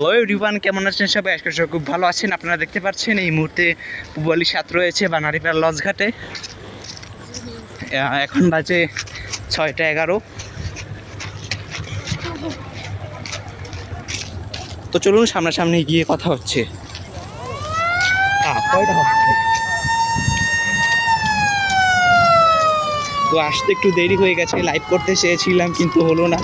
Hello everyone কেমন আছেন সবাই? আজকে সবাই খুব ভালো আছেন। আপনারা দেখতে পাচ্ছেন, এই মুহূর্তে পুবালি সাত রয়েছে বানারিপাড়া লঞ্চ ঘাটে। এখন বাজে ছয়টা এগারো। তো চলুন সামনাসামনি গিয়ে কথা হচ্ছে? তো আসতে একটু দেরি হয়ে গেছে লাইভ করতে চেয়েছিলাম, কিন্তু হলো না।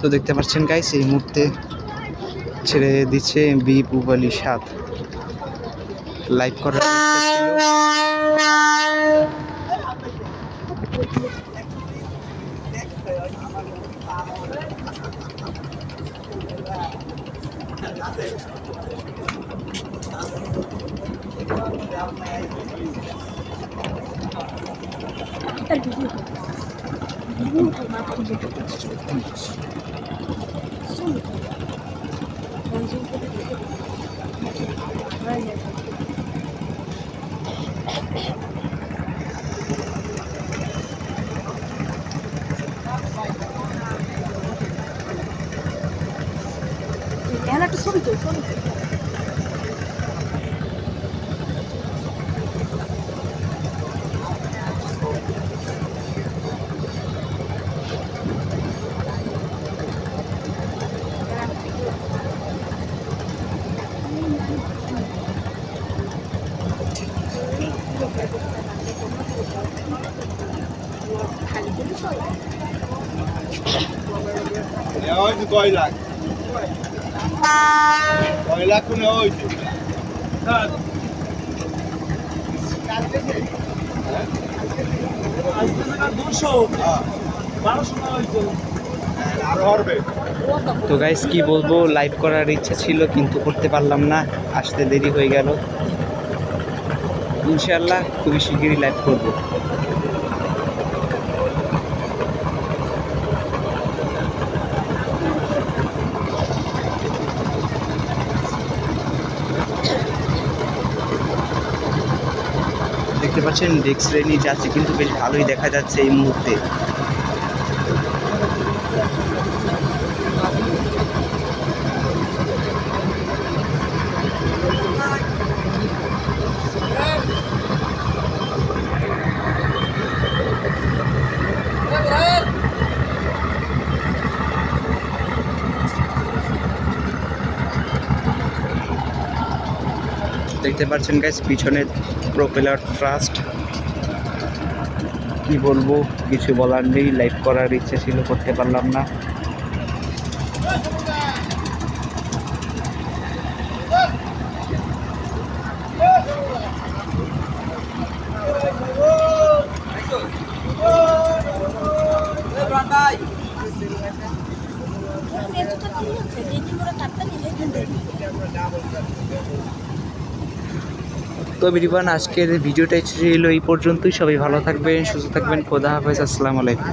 তো দেখতে পাচ্ছেন গাইস এই মুহূর্তে ছেড়ে দিচ্ছে বি পুবালি সাত। লাইভ করার Nunca mais podia ter acontecido com isso. Só me contar. Mas eu vou ter একটা ছবি তো ছবি তো। নেওয়া হয়েছে কয় লাখ হয়েছে তো গাইস কি বলব লাইভ করার ইচ্ছা ছিল, কিন্তু করতে পারলাম না। আসতে দেরি হয়ে গেল। ইনশাল্লাহ খুবই শিগগিরই লাইভ করব। দেখতে পাচ্ছেন ডেক্স রেনি যাচ্ছে কিন্তু বেশ ভালোই দেখা যাচ্ছে এই মুহূর্তে। দেখতে পাচ্ছেন গাইস পিছনে প্রোপেলার ট্রাস্ট কি বলব, কিছু বলার নেই লাইভ করার ইচ্ছে ছিল, করতে পারলাম না। তো বিরিবান আজকের ভিডিওটা ছিল এই পর্যন্তই। সবাই ভালো থাকবেন, সুস্থ থাকবেন। খোদা হাফেজ, আসসালামু আলাইকুম।